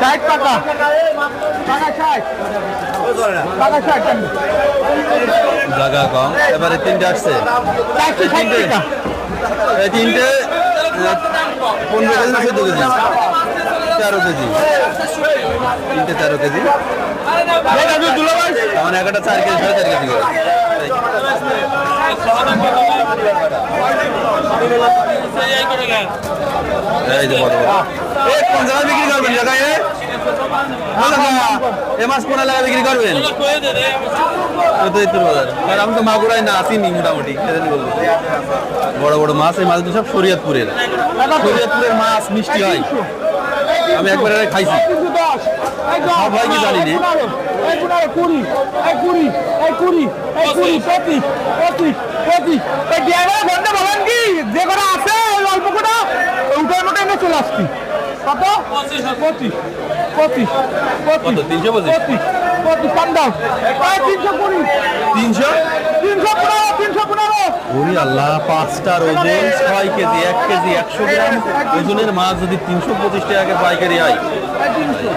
ষাট টাকা। টাকা ষাট। টাকা ষাট। জায়গা কম। এবারে তিনটে আসছে। চারশো ষাট টাকা। এই তিনটে পনেরো কেজি না চোদ্দ কেজি? তেরো কেজি। তিনটে তেরো কেজি। মানে একটা চার কেজি সাড়ে চার কেজি করে। এই যে বড় বড়। করবেন জায়গায় এ? মাছ কোন বিক্রি করবেন বাজার আমি তো মাগুরায় না আসিনি মোটামুটি বড় বড় মাছ এই মাছগুলো সব শরীয়তপুরের শরীয়তপুরের মাছ মিষ্টি হয় আমি একবার খাইছি সব হয় কি জানি নে। কুড়ি কত পঁচিশ পঁচিশ কত তিনশো পঁচিশ পঁচিশ কম দাও তিনশো কুড়ি তিনশো তিনশো পনেরো তিনশো পনেরো ওরে আল্লাহ পাঁচটার ওজন ছয় কেজি এক কেজি একশো গ্রাম। ওজনের মাছ যদি তিনশো পঁচিশ টাকা পাইকারি হয়। তিনশো।